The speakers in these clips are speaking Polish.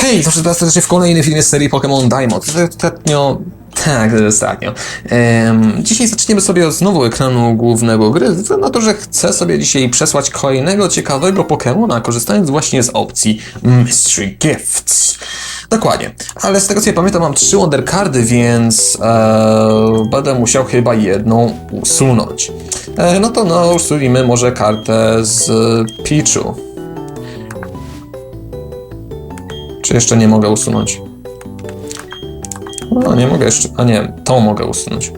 Hej, to teraz serdecznie w kolejnym filmie z serii Pokémon Diamond. Ostatnio... Tak, ostatnio. Dzisiaj zaczniemy sobie od znowu ekranu głównego gry, ze na to, że chcę sobie dzisiaj przesłać kolejnego ciekawego Pokémona, korzystając właśnie z opcji Mystery Gifts. Dokładnie. Ale z tego co ja pamiętam, mam trzy Wondercardy, więc e, będę musiał chyba jedną usunąć. E, no to no, usunimy może kartę z Pichu. Czy jeszcze nie mogę usunąć? No, nie mogę jeszcze. A nie, tą mogę usunąć.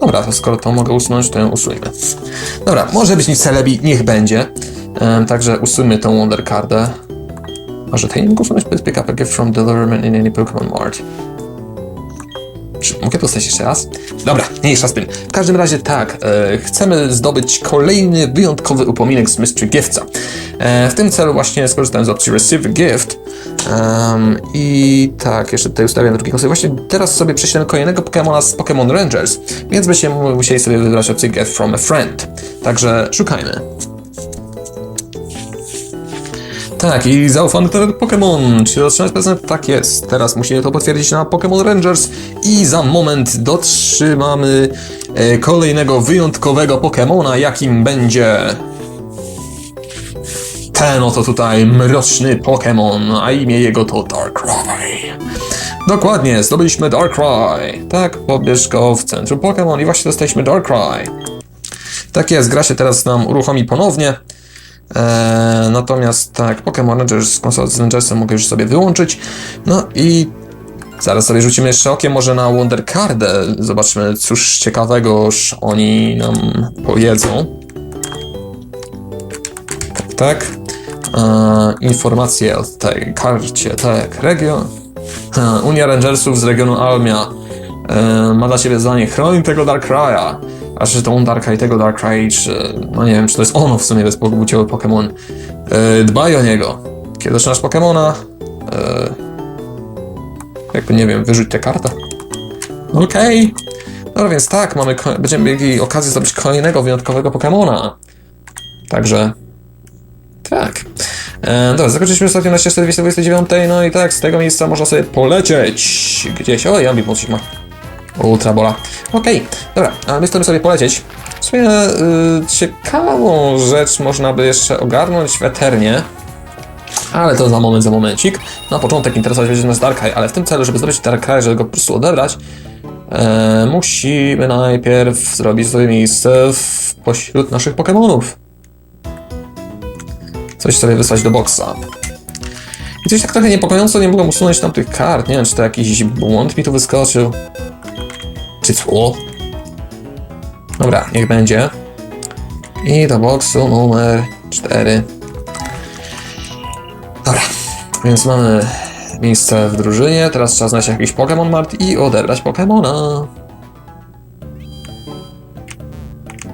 Dobra, to skoro to mogę usunąć, to ją usuńmy. Dobra, może być nic celebi, niech będzie. Em, także usuńmy tą Wondercardę. Może tej nie mogę usunąć? Please pick up a gift from Deliverment in any Pokémon Mart. Mogę dostać jeszcze raz? Dobra, mniejsza z tym. W każdym razie tak, e, chcemy zdobyć kolejny wyjątkowy upominek z Mystery Giftsa. E, w tym celu właśnie skorzystałem z opcji Receive Gift. Em, I tak, jeszcze tutaj ustawiam drugi konsol. Właśnie teraz sobie prześlemy kolejnego Pokemona z Pokémon Rangers, więc byśmy musieli sobie wybrać opcję Get from a Friend. Także szukajmy. Tak, i zaufany ten Pokémon. Czy otrzymać prezent? Tak jest. Teraz musimy to potwierdzić na Pokémon Rangers i za moment dotrzymamy e, kolejnego wyjątkowego Pokémona, jakim będzie ten oto tutaj mroczny Pokémon, a imię jego to Darkrai. Dokładnie, zdobyliśmy Darkrai. Tak, pobierz go w centrum Pokémon i właśnie dostaliśmy Darkrai. Tak jest, gra się teraz nam uruchomi ponownie. Eee, natomiast tak, Pokémon Rangers z konsola z Rangersem mogę już sobie wyłączyć. No i zaraz sobie rzucimy jeszcze okiem może na Wondercardę. Zobaczmy, cóż ciekawegóż oni nam powiedzą. Tak. Eee, informacje o tej karcie, tak, region. Ha, Unia Rangersów z regionu Almia e, ma dla ciebie zadanie chroni tego Darkrai'a. A to on Darkrai, tego Darkrai, czy... No nie wiem, czy to jest ono w sumie bezpłciowy Pokémon. E, dbaj o niego. Kiedy zaczynasz Pokémona... E, jakby, nie wiem, wyrzuć tę kartę. Okej. No więc tak, mamy, będziemy mieli okazję zdobyć kolejnego wyjątkowego Pokémona. Także... Tak. E, dobra, zakończyliśmy ostatnio na ścieżce 229, no i tak, z tego miejsca można sobie polecieć gdzieś. O, ja mi podsyć ma ultrabola. Okej, dobra, a my chcemy sobie polecieć. W sumie y, ciekawą rzecz można by jeszcze ogarnąć w Eternie. Ale to za moment, za momencik. Na początek interesować będzie nas Darkrai, ale w tym celu, żeby zdobyć Darkrai, żeby go po prostu odebrać, e, musimy najpierw zrobić sobie miejsce w, pośród naszych Pokémonów. Coś sobie wysłać do boksa. I coś tak trochę niepokojąco, nie mogłem usunąć tamtych kart. Nie wiem, czy to jakiś błąd mi tu wyskoczył. Co? Dobra, niech będzie. I do boksu numer 4. Dobra, więc mamy miejsce w drużynie. Teraz trzeba znaleźć jakiś Pokémon Mart i odebrać Pokémona.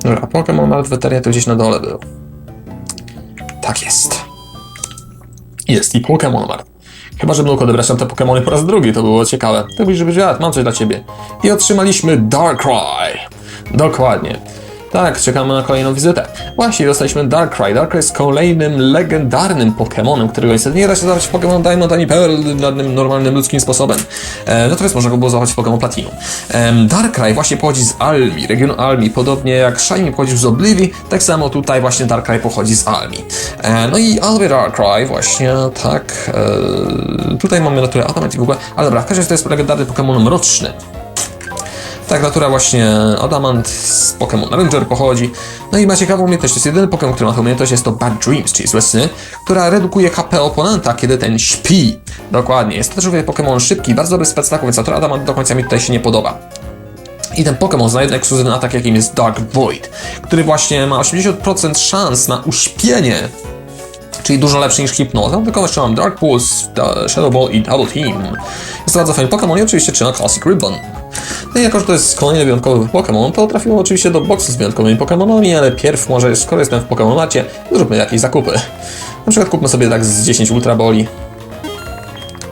Dobra, Pokémon Mart weterynie to gdzieś na dole był. Tak jest. Jest i Pokémon Mart. Chyba, że mógł odebrać tam te Pokémony po raz drugi, to było ciekawe. To byś, żeby ja mam coś dla ciebie. I otrzymaliśmy Darkrai. Dokładnie. Tak, czekamy na kolejną wizytę. Właśnie, dostaliśmy Darkrai. Darkrai jest kolejnym legendarnym Pokémonem, którego niestety nie da się złapać w Pokémon Diamond ani Pearl żadnym normalnym ludzkim sposobem. E, natomiast można go było złapać w Pokémon Platinum. E, Darkrai właśnie pochodzi z Almi, regionu Almi. Podobnie jak Shiny pochodził z Oblivi, tak samo tutaj właśnie Darkrai pochodzi z Almi. E, no i Albi Darkrai właśnie tak. E, tutaj mamy naturę i w ogóle. Ale dobra, w każdym razie to jest legendarny Pokémon mroczny. Tak, natura właśnie Adamant z Pokémon Ranger pochodzi. No i ma ciekawą umiejętność, to jest jedyny Pokémon, który ma tę umiejętność, jest to Bad Dreams, czyli złe sny, która redukuje HP oponenta, kiedy ten śpi. Dokładnie, jest to też Pokémon szybki, bardzo dobry spec więc natura Adamant do końca mi tutaj się nie podoba. I ten Pokémon zna jeden ekskluzywny atak, jakim jest Dark Void, który właśnie ma 80% szans na uśpienie czyli dużo lepszy niż hipnoza, tylko jeszcze mam Dark Pulse, Shadow Ball i Double Team. Jest to bardzo fajny Pokémon i oczywiście trzyma Classic Ribbon. No i jako, że to jest kolejny wyjątkowy Pokémon, to trafiło oczywiście do boksu z wyjątkowymi Pokémonami, ale pierw może, skoro jestem w Pokémonacie, zróbmy jakieś zakupy. Na przykład kupmy sobie tak z 10 Ultra Boli.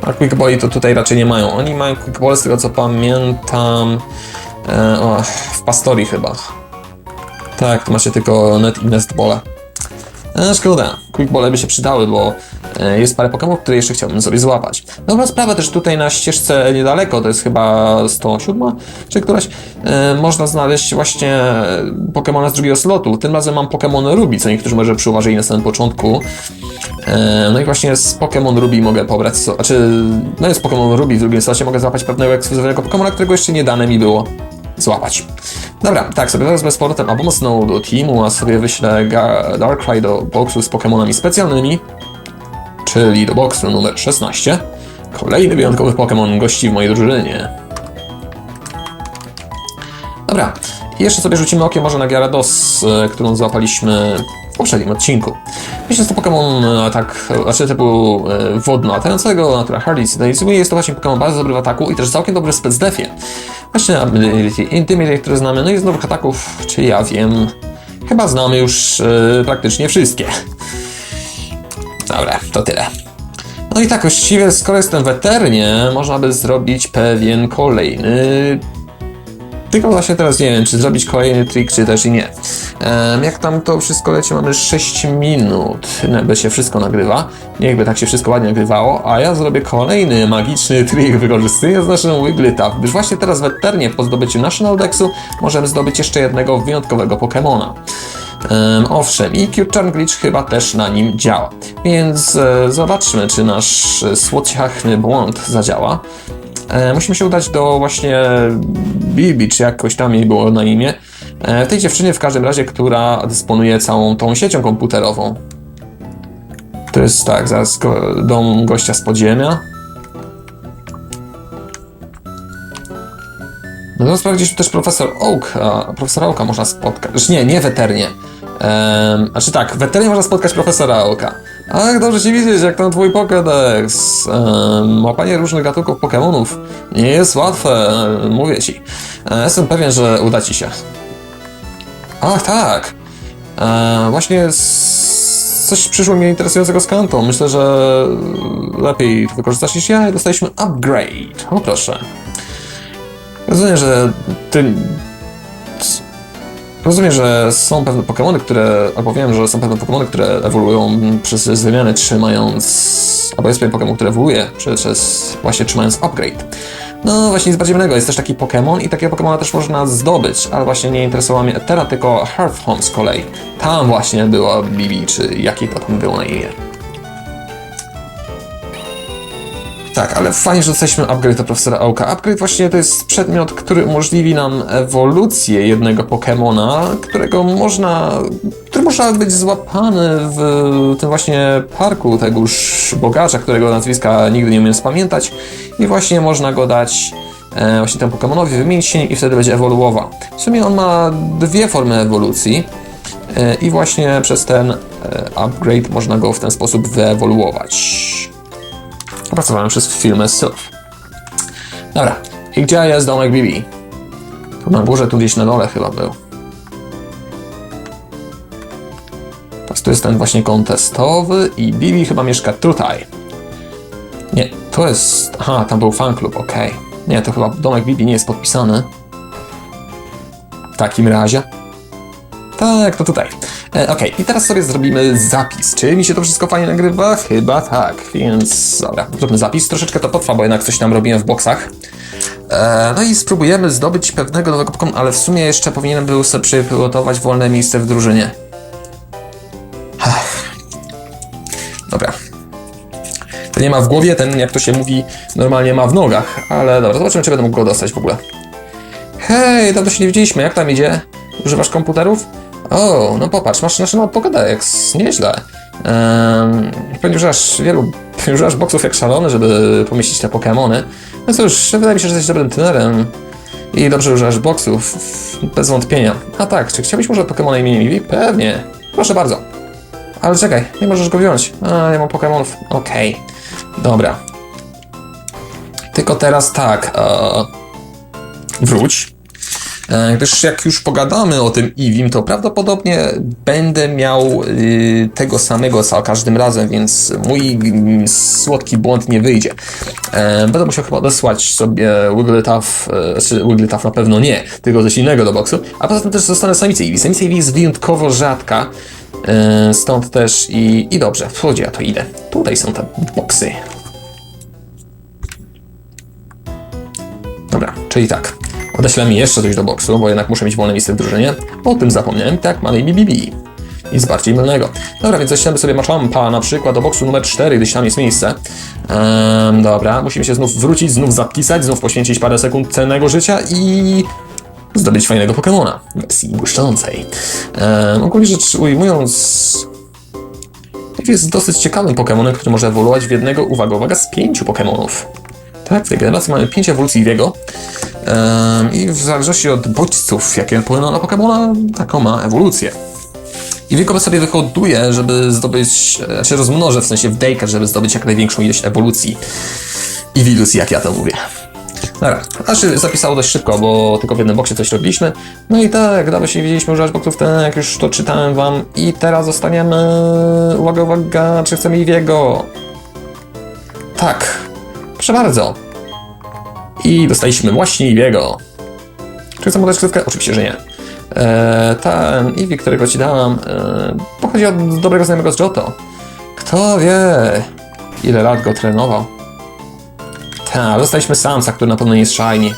A Quick Boli to tutaj raczej nie mają. Oni mają Quick Ball z tego co pamiętam e, o, w Pastorii chyba. Tak, to macie tylko Net i Nest Bole. E, szkoda, quickbole by się przydały, bo e, jest parę Pokémon, które jeszcze chciałbym sobie złapać. Dobra sprawa też tutaj na ścieżce niedaleko, to jest chyba 107 czy któraś, e, można znaleźć właśnie Pokémona z drugiego slotu. Tym razem mam Pokémon Ruby, co niektórzy może przyuważyli na samym początku. No i właśnie z Pokémon Ruby mogę pobrać, znaczy, no jest Pokémon Ruby w drugim slocie, mogę złapać pewnego ekskluzywnego Pokémona, którego jeszcze nie dane mi było złapać. Dobra, tak, sobie teraz bez powrotem albo mocno do teamu, a sobie wyślę Darkrai do boksu z Pokémonami specjalnymi, czyli do boksu numer 16. Kolejny wyjątkowy Pokémon gości w mojej drużynie. Dobra, jeszcze sobie rzucimy okiem może na Gyarados, e, którą złapaliśmy w poprzednim odcinku. Myślę, że to Pokémon e, tak, znaczy typu e, wodno-latającego, natura Harley's Daisy. Jest to właśnie Pokémon bardzo dobry w ataku i też całkiem dobry w specdefie. Właśnie Ability Intimidate, które znamy, no i z nowych ataków, czy ja wiem, chyba znamy już e, praktycznie wszystkie. Dobra, to tyle. No i tak, właściwie skoro jestem weternie, można by zrobić pewien kolejny tylko właśnie teraz nie wiem, czy zrobić kolejny trik, czy też i nie. Jak tam to wszystko leci, mamy 6 minut, by się wszystko nagrywa. Niechby tak się wszystko ładnie nagrywało, a ja zrobię kolejny magiczny trik wykorzystując naszą Wigglytuff, gdyż właśnie teraz weternie po zdobyciu National Dexu możemy zdobyć jeszcze jednego wyjątkowego Pokemona. Em, owszem, i Q-Charm Glitch chyba też na nim działa. Więc e, zobaczmy, czy nasz e, słodciachny błąd zadziała. E, musimy się udać do właśnie Bibi, czy jakoś tam jej było na imię. E, tej dziewczyny w każdym razie, która dysponuje całą tą siecią komputerową. To jest tak, zaraz dom gościa z podziemia. No to sprawdzić też profesor Oak, profesora Oaka można spotkać. Znaczy nie, nie weternie. Ehm, znaczy tak, weternie można spotkać profesora Oaka. Ach, dobrze ci widzieć, jak tam twój Pokédex. Um, łapanie różnych gatunków Pokémonów nie jest łatwe, mówię ci. E, jestem pewien, że uda ci się. Ach, tak. E, właśnie coś przyszło mi interesującego z Kantą. Myślę, że lepiej to wykorzystasz niż ja i dostaliśmy upgrade. O proszę. Rozumiem, że ty... Rozumiem, że są pewne Pokémony, które... Albo wiem, że są pewne Pokémony, które ewoluują przez wymiany trzymając... Albo jest pewien Pokémon, który ewoluuje przez, właśnie trzymając upgrade. No właśnie nic bardziej innego. Jest też taki Pokémon i takiego Pokémona też można zdobyć, ale właśnie nie interesowała mnie Etera, tylko Hearthhome z kolei. Tam właśnie była Bibi, czy jakie to tam było na imię. Tak, ale fajnie, że dostaliśmy upgrade do profesora Oaka. Upgrade właśnie to jest przedmiot, który umożliwi nam ewolucję jednego Pokemona, którego można, który można być złapany w tym właśnie parku tegoż bogacza, którego nazwiska nigdy nie umiem spamiętać i właśnie można go dać e, właśnie temu Pokemonowi, wymienić się i wtedy będzie ewoluował. W sumie on ma dwie formy ewolucji e, i właśnie przez ten e, upgrade można go w ten sposób wyewoluować. Opracowałem przez firmę Sylph. Dobra, i gdzie jest domek Bibi? Tu na górze, tu gdzieś na dole chyba był. Teraz tu jest ten właśnie kontestowy i Bibi chyba mieszka tutaj. Nie, to jest... Aha, tam był fanklub, okej. Nie, to chyba domek Bibi nie jest podpisany. W takim razie. Tak, to tutaj. E, Okej, i teraz sobie zrobimy zapis. Czy mi się to wszystko fajnie nagrywa? Chyba tak, więc dobra, zróbmy zapis. Troszeczkę to potrwa, bo jednak coś tam robiłem w boksach. E, no i spróbujemy zdobyć pewnego nowego Pokémon, ale w sumie jeszcze powinienem był sobie przygotować wolne miejsce w drużynie. Dobra. To nie ma w głowie, ten, jak to się mówi, normalnie ma w nogach, ale dobra, zobaczymy, czy będę mógł go dostać w ogóle. Hej, dawno się nie widzieliśmy, jak tam idzie? Używasz komputerów? O, no popatrz, masz National Pokédex, nieźle. Um, pewnie używasz wielu, używasz boksów jak szalony, żeby pomieścić te Pokémony. No cóż, wydaje mi się, że jesteś dobrym trenerem i dobrze używasz boksów, bez wątpienia. A tak, czy chciałbyś może Pokémona imieniem Eevee? Pewnie, proszę bardzo. Ale czekaj, nie możesz go wziąć. A, nie mam Pokémonów. Okej, dobra. Tylko teraz tak, e, wróć. E, Gdyż jak już pogadamy o tym Eevim, to prawdopodobnie będę miał y, tego samego za każdym razem, więc mój mm, słodki błąd nie wyjdzie. E, będę musiał chyba odesłać sobie e, znaczy Wigglytuff na pewno nie, tylko coś innego do boksu, a poza tym też zostanę samicę Eevee. Samica Eevee jest wyjątkowo rzadka, E, stąd też i, i dobrze, wchodzi, ja to idę. Tutaj są te boksy. Dobra, czyli tak. Odeślę mi jeszcze coś do boksu, bo jednak muszę mieć wolne miejsce w drużynie. O tym zapomniałem, tak, mamy BBB. Nic bardziej mylnego. Dobra, więc zaczniemy sobie Machampa na przykład do boksu numer 4, gdyż tam jest miejsce. Ehm, dobra, musimy się znów wrócić, znów zapisać, znów poświęcić parę sekund cennego życia i zdobyć fajnego Pokemona w wersji błyszczącej. Ehm, ogólnie rzecz ujmując, jest dosyć ciekawym Pokemonem, który może ewoluować w jednego, uwaga, uwaga, z pięciu Pokemonów. Tak, generacji mamy pięć ewolucji Eevee'ego. Ehm, I w zależności od bodźców, jakie wpłyną na Pokemona, taką ma ewolucję. I Wilkowy sobie wyhoduje, żeby zdobyć, znaczy rozmnożę w sensie w dejkę, żeby zdobyć jak największą ilość ewolucji. I wilusji, jak ja to mówię. Dobra, aż zapisało dość szybko, bo tylko w jednym boksie coś robiliśmy. No i tak, dawno się nie widzieliśmy używać boksów, ten, jak już to czytałem wam. I teraz zostaniemy... Uwaga, uwaga, czy chcemy Iwiego? Tak, proszę bardzo. I dostaliśmy właśnie Iwiego. Czy chcemy dać krótkę? Oczywiście, że nie. Eee, ten Eevee, którego ci dałam, eee, pochodzi od dobrego znajomego z Johto. Kto wie, ile lat go trenował. Ta, dostaliśmy samca, który na pewno nie jest shiny.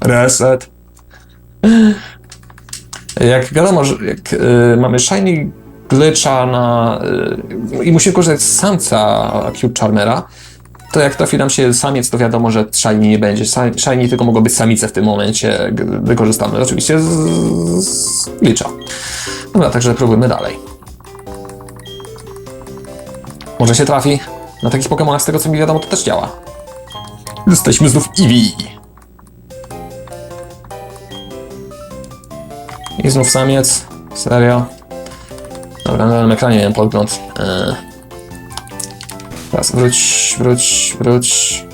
Reset. Jak wiadomo, że jak y, mamy shiny glitcha na... Y, i musimy korzystać z samca Cube Charmera, to jak trafi nam się samiec, to wiadomo, że shiny nie będzie. Shiny tylko mogą być samice w tym momencie, gdy korzystamy oczywiście z, z glitcha. Dobra, także próbujmy dalej. Może się trafi. Na takich Pokemonach, z tego co mi wiadomo, to też działa. Jesteśmy znów Eevee. I znów samiec. Serio. Dobra, na ekranie miałem podgląd. Eee. Teraz wróć, wróć, wróć.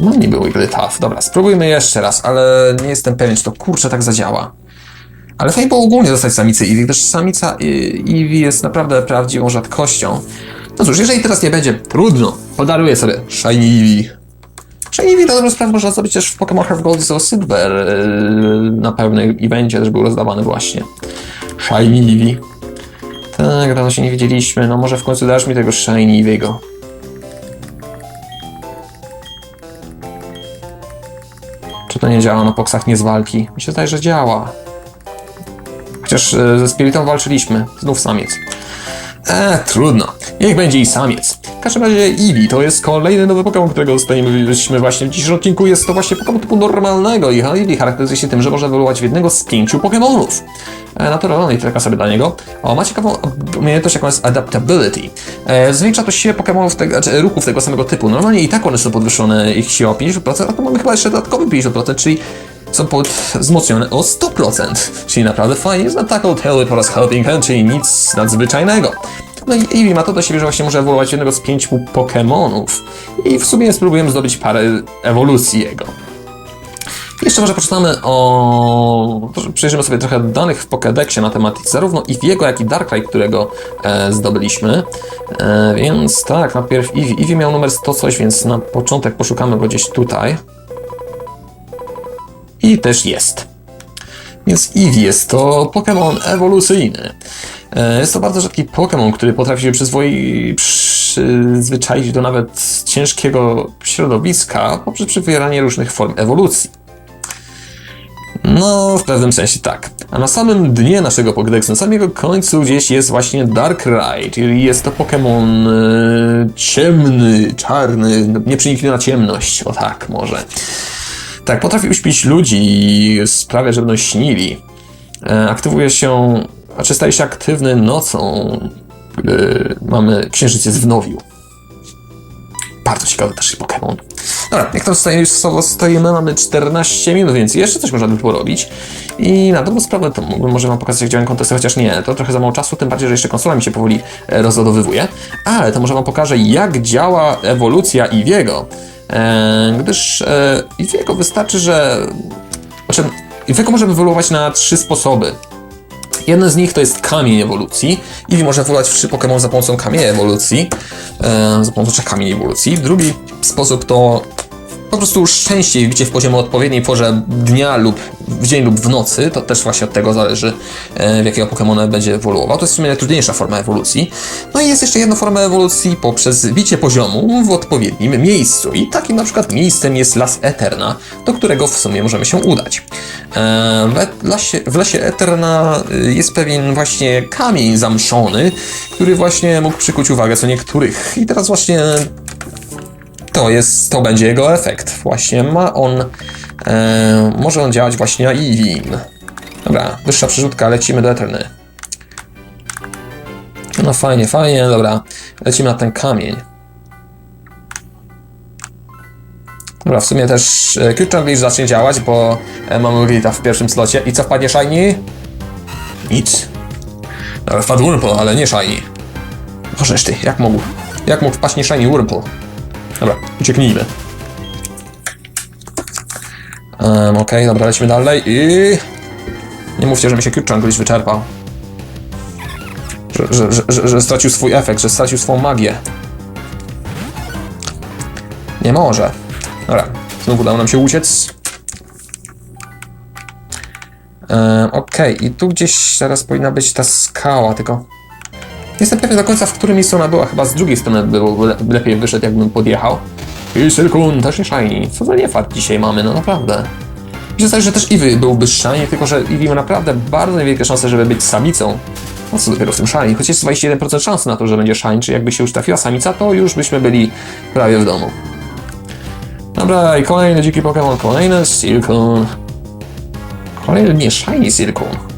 No niby Wigglytuff. Dobra, spróbujmy jeszcze raz, ale nie jestem pewien, czy to kurczę tak zadziała. Ale fajnie było ogólnie dostać samicę Eevee, gdyż samica y, Eevee jest naprawdę prawdziwą rzadkością. No cóż, jeżeli teraz nie będzie, trudno. Podaruję sobie Shiny Eevee. Shiny Eevee na dobrą sprawę można zdobyć też w Pokémon Heart Gold Soul Silver. Yy, na pewnym evencie też był rozdawany właśnie. Shiny Eevee. Tak, dawno się nie widzieliśmy. No może w końcu dasz mi tego Shiny Eevee'ego. To nie działa na poksach nie z walki? Mi się zdaje, że działa. Chociaż e, ze Spiritą walczyliśmy. Znów samiec. E, trudno. Niech będzie i samiec. W każdym razie Eevee to jest kolejny nowy Pokémon, którego dostaniemy właśnie w dzisiejszym odcinku. Jest to właśnie Pokémon typu normalnego i Eevee charakteryzuje się tym, że może ewoluować w jednego z pięciu Pokémonów. E, naturalna i traka sobie dla niego. O, ma ciekawą umiejętność, jaką jest Adaptability. E, zwiększa to siłę Pokémonów, tego, znaczy ruchów tego samego typu. Normalnie i tak one są podwyższone, ich siła o 50%, a tu mamy chyba jeszcze dodatkowy 50%, czyli są pod, wzmocnione o 100%, czyli naprawdę fajnie. Znam taką Tail po raz Helping Hand, czyli nic nadzwyczajnego. No i ma to do siebie, że właśnie może ewoluować jednego z pięciu Pokémonów. I w sumie spróbujemy zdobyć parę ewolucji jego. Jeszcze może poczytamy o... Przejrzymy sobie trochę danych w Pokédexie na temat zarówno Eevee'ego, jak i Darkrai, którego e, zdobyliśmy. E, więc tak, najpierw Eevee. Eevee miał numer 100 coś, więc na początek poszukamy go gdzieś tutaj. I też jest. Więc Eevee jest to Pokémon ewolucyjny. E, Jest to bardzo rzadki Pokémon, który potrafi się przyzwoi, przyzwyczaić do nawet ciężkiego środowiska poprzez przywieranie różnych form ewolucji. No, w pewnym sensie tak. A na samym dnie naszego Pokédexa, na samym jego końcu gdzieś jest właśnie Darkrai, czyli jest to Pokémon e, ciemny, czarny, nieprzenikliwy na ciemność, o tak może. Tak, potrafi uśpić ludzi i sprawia, że będą śnili. E, aktywuje się, znaczy staje się aktywny nocą, gdy mamy, księżyc jest w nowiu. Bardzo ciekawy też Pokémon. Dobra, jak tam stoimy, stoimy, mamy 14 minut, więc jeszcze coś można by porobić. I na dobrą sprawę to mógłbym może wam pokazać, jak działają kontesty, chociaż nie, to trochę za mało czasu, tym bardziej, że jeszcze konsola mi się powoli e, rozładowywuje. Ale to może wam pokażę, jak działa ewolucja Eevee'ego. E, gdyż e, Eevee'ego wystarczy, że... Znaczy, Eevee'ego może ewoluować na trzy sposoby. Jeden z nich to jest kamień ewolucji. Eevee może ewoluować w trzy Pokémon za pomocą kamienia ewolucji. E, za pomocą trzech kamieni ewolucji. Drugi sposób to po prostu szczęściej wbicie w poziom o odpowiedniej porze dnia lub w dzień lub w nocy, to też właśnie od tego zależy, e, w jakiego Pokemona będzie ewoluował. To jest w sumie najtrudniejsza forma ewolucji. No i jest jeszcze jedna forma ewolucji poprzez bicie poziomu w odpowiednim miejscu. I takim na przykład miejscem jest Las Eterna, do którego w sumie możemy się udać. E, w, lasie, w Lesie Eterna y, jest pewien właśnie kamień zamszony, który właśnie mógł przykuć uwagę co niektórych. I teraz właśnie to jest, to będzie jego efekt. Właśnie ma on, e, może on działać właśnie na Eevee. Dobra, wyższa przerzutka, lecimy do Eterny. No fajnie, fajnie, dobra. Lecimy na ten kamień. Dobra, w sumie też e, zacznie działać, bo e, mamy Rita w pierwszym slocie. I co wpadnie Shiny? Nic. Dobra, wpadł Wurmple, ale nie Shiny. Bożeż ty, jak mógł? Jak mógł wpaść nie Shiny Wurmple? Dobra, ucieknijmy. Um, Okej, dobra, lecimy dalej i... Nie mówcie, że mi się Jungle już wyczerpał. Że, że, że, że, stracił swój efekt, że stracił swoją magię. Nie może. Dobra, znów udało nam się uciec. Um, Okej, i tu gdzieś teraz powinna być ta skała, tylko... Jestem pewien do końca, w którym miejscu ona była. Chyba z drugiej strony było le lepiej wyszedł, jakbym podjechał. I Silkun też nie shiny. Co za niefart dzisiaj mamy, no naprawdę. Się zdaje, że też Eevee byłby shiny, tylko że Eevee ma naprawdę bardzo niewielkie szanse, żeby być samicą. No co dopiero z tym shiny. Choć jest 21% szansy na to, że będzie shiny, czy jakby się już trafiła samica, to już byśmy byli prawie w domu. Dobra, i kolejny dziki Pokémon, kolejny Silkun. Kolejny nie shiny Silkun.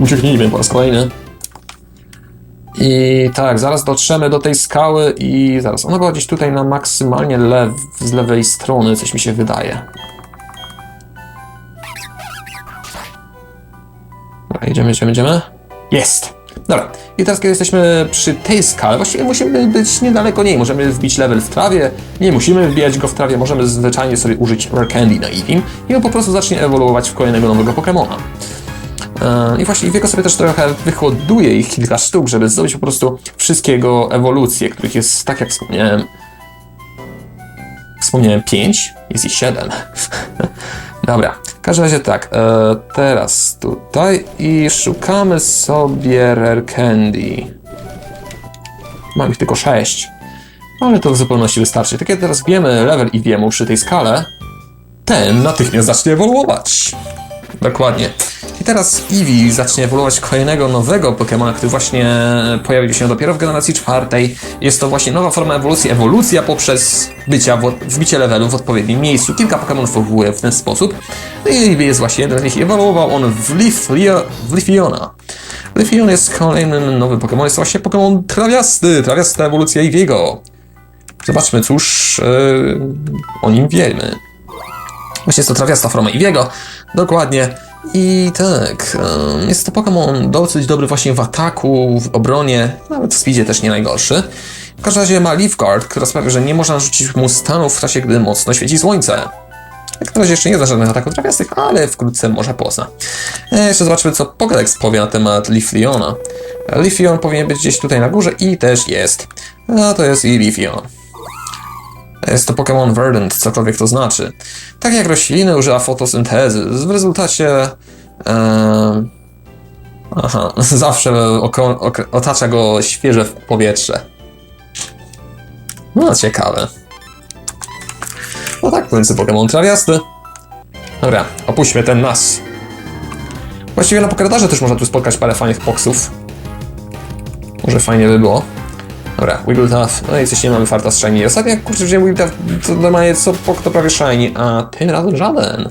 Ucieknijmy po raz kolejny. I tak, zaraz dotrzemy do tej skały i zaraz, ona była gdzieś tutaj na maksymalnie lew, z lewej strony, coś mi się wydaje. Dobra, jedziemy, jedziemy, jedziemy. Jest! Dobra, i teraz kiedy jesteśmy przy tej skale, właściwie musimy być niedaleko niej. Możemy wbić level w trawie, nie musimy wbijać go w trawie, możemy zwyczajnie sobie użyć Rare Candy na Eevee i on po prostu zacznie ewoluować w kolejnego nowego Pokemona. E, I właśnie Iwiego sobie też trochę wyhoduje ich kilka sztuk, żeby zdobyć po prostu wszystkie jego ewolucje, których jest, tak jak wspomniałem, wspomniałem 5, jest ich 7. Dobra, w każdym razie tak, e, teraz tutaj i szukamy sobie Rare Candy. Mam ich tylko 6, ale to w zupełności wystarczy. Tak jak teraz wiemy level Iwiemu przy tej skale, ten natychmiast zacznie ewoluować. Dokładnie. I teraz Eevee zacznie ewoluować kolejnego nowego Pokemona, który właśnie pojawił się dopiero w generacji czwartej. Jest to właśnie nowa forma ewolucji, ewolucja poprzez bycia w, wbicie levelu w odpowiednim miejscu. Kilka Pokemonów ewoluuje w ten sposób. No i Eevee jest właśnie jeden z nich. Ewoluował on w, Leafleo, w. Leafeon jest kolejnym nowym Pokemonem. Jest to właśnie Pokemon trawiasty, trawiasta ewolucja Eevee'ego. Zobaczmy, cóż yy, o nim wiemy. Właśnie jest to trawiasta forma Eevee'ego. Dokładnie. I tak, jest to Pokémon dosyć dobry właśnie w ataku, w obronie, nawet w speedzie też nie najgorszy. W każdym razie ma Leaf Guard, która sprawia, że nie można rzucić mu stanów w czasie, gdy mocno świeci słońce. Jak na razie jeszcze nie zna żadnych ataków trawiastych, ale wkrótce może pozna. E, jeszcze zobaczmy, co Pokédex powie na temat Leafeona. Leafeon powinien być gdzieś tutaj na górze i też jest. A to jest i Leafeon. Jest to Pokémon Verdant, cokolwiek to znaczy. Tak jak rośliny używa fotosyntezy, w rezultacie. em, aha, zawsze oko, ok, otacza go świeże powietrze. No, ciekawe. No tak, w końcu Pokémon trawiasty. Dobra, opuśćmy ten nas. Właściwie na pokradarze też można tu spotkać parę fajnych poksów. Może fajnie by było. Dobra, Wigglytuff. No i coś nie mamy farta z Shiny. Ostatnio kurczę wziąłem Wigglytuff, to normalnie co pok to prawie Shiny, a tym razem żaden.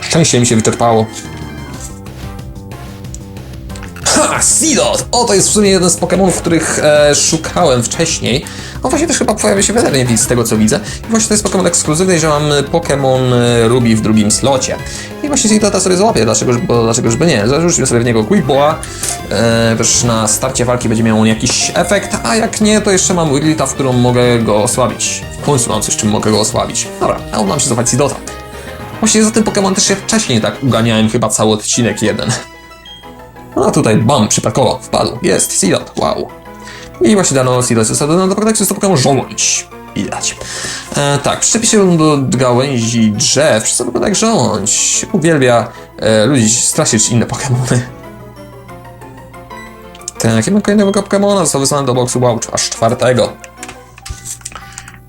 Szczęście mi się wyczerpało. Ha! Seedot! O, to jest w sumie jeden z Pokémonów, których e, szukałem wcześniej. On właśnie też chyba pojawia się w Eternie, z tego co widzę. I właśnie to jest Pokémon ekskluzywny, że mam Pokémon e, Ruby w drugim slocie. I właśnie Seedota sobie złapię, dlaczego, bo, dlaczegoż by nie. Zarzucimy sobie w niego Quickboa. E, na starcie walki będzie miał on jakiś efekt, a jak nie, to jeszcze mam Wigglytuff, którą mogę go osłabić. W końcu mam coś, czym mogę go osłabić. Dobra, a on nam się złapać Seedota. Właśnie za tym Pokémon też się wcześniej tak uganiałem chyba cały odcinek jeden. No a tutaj bam, przypadkowo wpadł. Jest, Seedot, wow. I właśnie dano Silas zasadę na to, jest to Pokémon żołądź. Widać. E, tak, przyczepi się do gałęzi drzew, przez wygląda jak żołądź. Uwielbia e, ludzi straszyć inne Pokémony. Tak, jedno kolejnego Pokémona został wysłany do boxu wow, aż czwartego.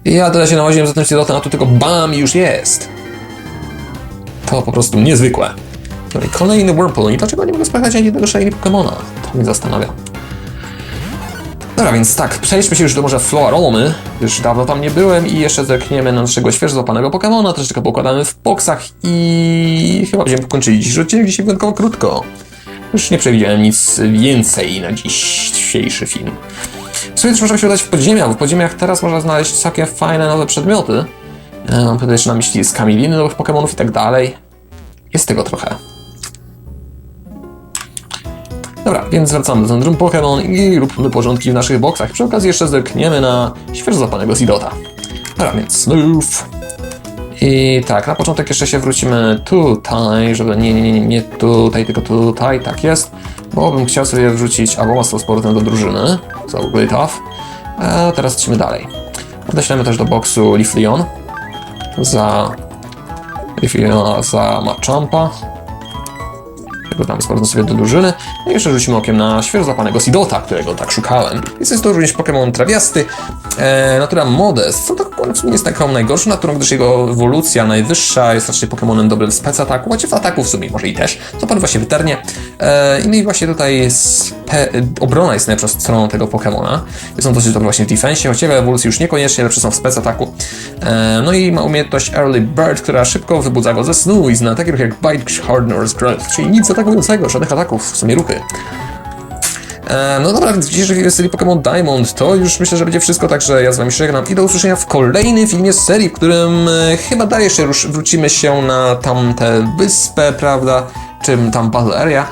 I ja teraz się nałaziłem za tym Silotem, a tu tylko BAM i już jest. To po prostu niezwykłe. No kolejny Whirlpool. I dlaczego nie mogę sprawdzać ani jednego shiny Pokemona? To mnie zastanawia. Dobra, więc tak, przejdźmy się już do może Floaromy, już dawno tam nie byłem i jeszcze zerkniemy na naszego świeżo złapanego Pokemona, troszeczkę tylko poukładamy w boksach i chyba będziemy kończyli dziś odcinek, dzisiaj wyjątkowo krótko. Już nie przewidziałem nic więcej na dzisiejszy film. W sumie też można się udać w podziemiach, bo w podziemiach teraz można znaleźć całkiem fajne nowe przedmioty. E, Mam tutaj jeszcze na myśli skamiliny nowych Pokemonów i tak dalej. Jest tego trochę. Dobra, więc wracamy do centrum Pokémon i róbmy porządki w naszych boksach. Przy okazji jeszcze zerkniemy na świeżo złapanego Sidota. Dobra, więc znów. I tak, na początek jeszcze się wrócimy tutaj, żeby nie, nie, nie, nie tutaj, tylko tutaj, tak jest. Bo bym chciał sobie wrzucić Aboma z transportem do drużyny, co byłby tough. A teraz lecimy dalej. Odeślemy też do boksu Leafleon za Leafleona za Machampa. Tego tam sprawdzę sobie do drużyny. No i jeszcze rzucimy okiem na świeżo złapanego Sidota, którego tak szukałem. Jest to również Pokémon trawiasty, e, natura Modest. Co to on w sumie jest taką najgorszą naturą, gdyż jego ewolucja najwyższa jest raczej Pokémonem dobrym w spec ataku, choć w ataku w sumie może i też, co pan właśnie wyternie. E, no i właśnie tutaj spe, obrona jest najlepszą stroną tego Pokémona. Jest on dosyć dobry właśnie w defensie, choć jego ewolucje już niekoniecznie lepsze są w spec ataku. E, no i ma umiejętność Early Bird, która szybko wybudza go ze snu i zna taki ruch jak Bite, Hardener's Growth, czyli nic atakującego, żadnych ataków, w sumie ruchy. E, No dobra, więc w dzisiejszej serii Pokémon Diamond to już myślę, że będzie wszystko, także ja z wami żegnam i do usłyszenia w kolejnym filmie z serii, w którym e, chyba dalej jeszcze wrócimy się na tamtę wyspę, prawda, czy tam Battle Area,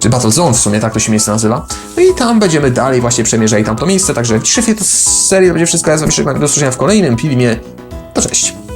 czy Battle Zone w sumie, tak to się miejsce nazywa. No i tam będziemy dalej właśnie przemierzali tamto miejsce, także w dzisiejszej serii będzie wszystko, ja z wami żegnam i do usłyszenia w kolejnym filmie. To cześć!